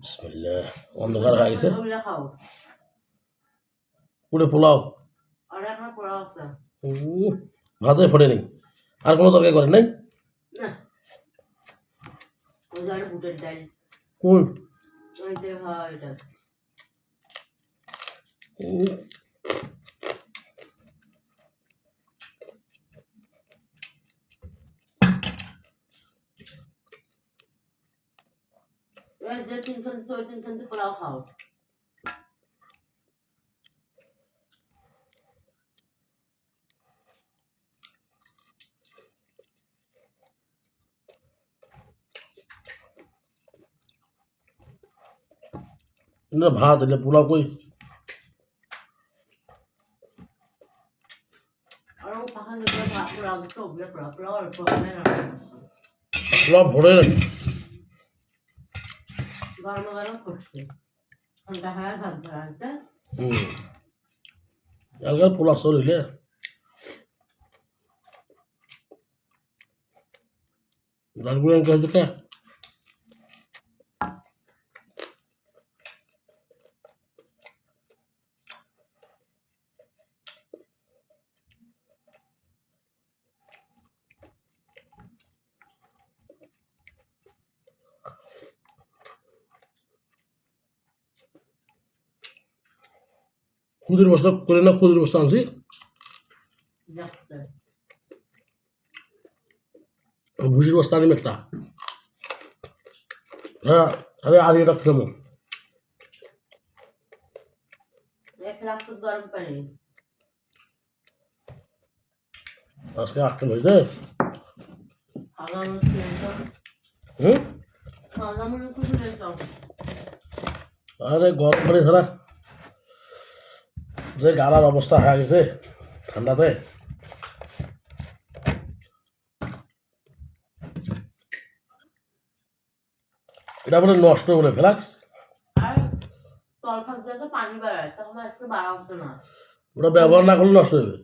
বিসমিল্লাহ। অন্ধকার হয়ে গেছে। পুরে পোলাও। ভাতে ফোটে নেই। আর কোনো তরকারি করেন নাই? না। ওই যে আরও বুটের ডাল কোন ওই যে হয় এটা উহ, ওই যে তিনখান ওই তিনখান পোলাও খাও না ভাত এটা পোলাও কই আর ও পাখা যেগুলো ভাত পোলাও তো ওগুলো পোলাও পোলাও অল্প মানে রান্না করছে পোলাও ভরে নেই গরম গরম করছে ঠান্ডা হয়ে ঝালঝাল আনছে হুম এলাকার পোলাও চলিলে ডালগুলো এনকে দেখে খুদের বস্তা করে না খুদের বস্তা আনছি। ভুসির বস্তা আনিম একটা। হ্যাঁ আরে আর এটা খেলাম আজকে আটটা খুশি আরে গরম পানি ছাড়া যে গালার অবস্থা হয়ে গেছে ঠান্ডাতে। এটা বলে নষ্ট বলে ফেলাক্স। ওটা ব্যবহার না করলে নষ্ট হবে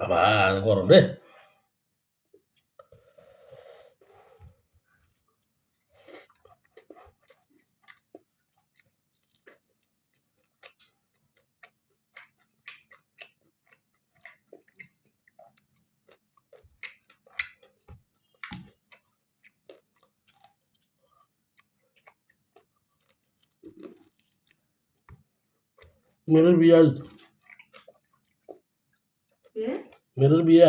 বাবা গরম রে। মেয়েদের বিয়ে আজ কে মেয়েদের বিয়ে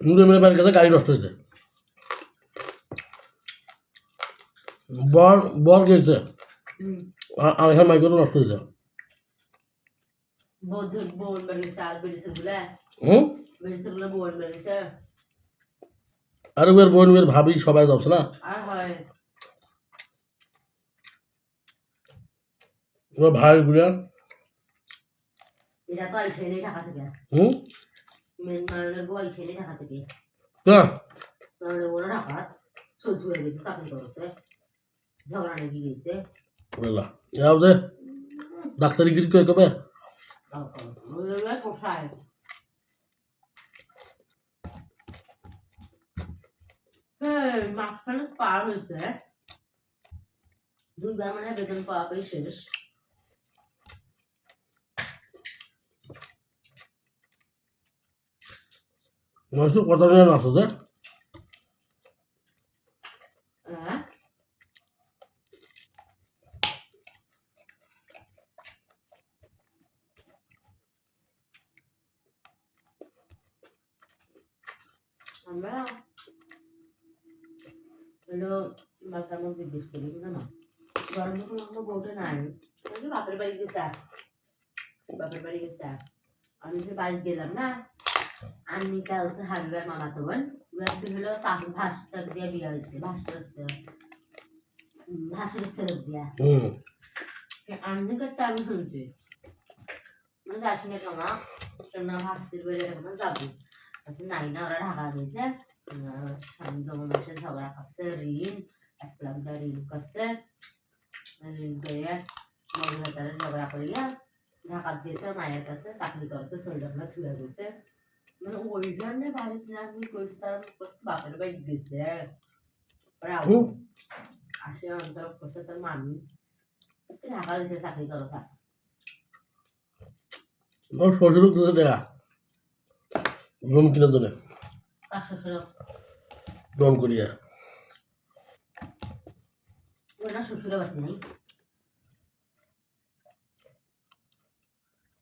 নুরে মেরে বাড়ির কাছে গাড়ি নষ্ট হয়েছে বর বর গেছে আর এখানে মাইকেলও নষ্ট হয়েছে হুম বেরিয়েছে বলে বোন বেরিয়েছে আর ওর বোন ওর ভাবি সবাই যাচ্ছে না। ওর ভাই গুলা। হুম? মেন মায়ের বউ మక్కను పావుతే దుర్గామనే బెదం పాపై Sesh Nasıl kadar nasıl da? Ama হলো বাচ্চার মধ্যে জিজ্ঞেস করি না গরম যখন আমার বউটা নাই ওই বাপের বাড়ি গেছে বাপের বাড়ি গেছে আমি যে বাড়ি গেলাম না আন্নিটা হচ্ছে হাবিবার মামা তো বোন ওয়ার্ড হলো শাশু ভাস্কর দিয়ে বিয়ে হয়েছে ভাস্কর ভাসুরের ছেলে দিয়া আন্নিকারটা আমি শুনছি যাস না কামা না ভাসির বাড়ি এরকম যাবি তখন নাই না ওরা ঢাকা স্বামী তোমার মাসে ঝগড়া খাচ্ছে ঋণ এক লাখটা ঋণ করছে ঋণ করে মহিলা তারা ঝগড়া করিয়া ঢাকা দিয়েছে মায়ের কাছে চাকরি করেছে শরীরটা থুয়ে গেছে মানে ওই জন্য বাড়িতে আমি কইছি তার বাপের বাড়ি গেছে আসে অন্তর করছে তার মামি ঢাকা দিয়েছে চাকরি করো থাক শ্বশুর দিতে জন্য তার শ্বশুর লোন করিয়া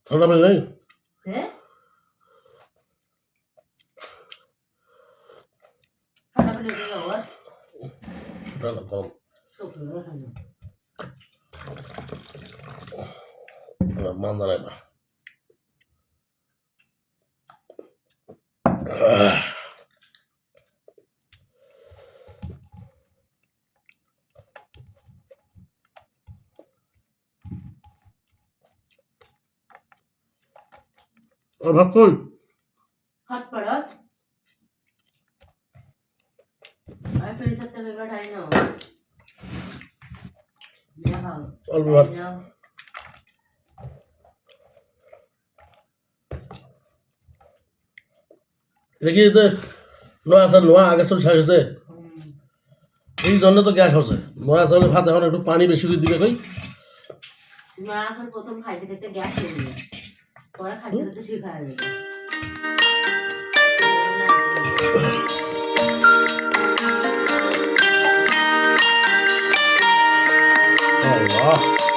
ঠান্ডা পানি নাই। ঠান্ডা ঠান্ডা। মান্দা নাই না আর ভাত কই হাত পড়ত আর ফিরে সত্তর এগুলো দেখি এতে নয়া চাল নোয়া আগে চল শেষ হয়েছে। এই জন্য তো গ্যাস হচ্ছে নয়া ভাত এখন একটু পানি বেশি করে দিবে কই মা এখন প্রথম খাইতে খাইতে গ্যাস হয়ে গেল। পরে খাইতে খাইতে শিখা যাবে আল্লাহ।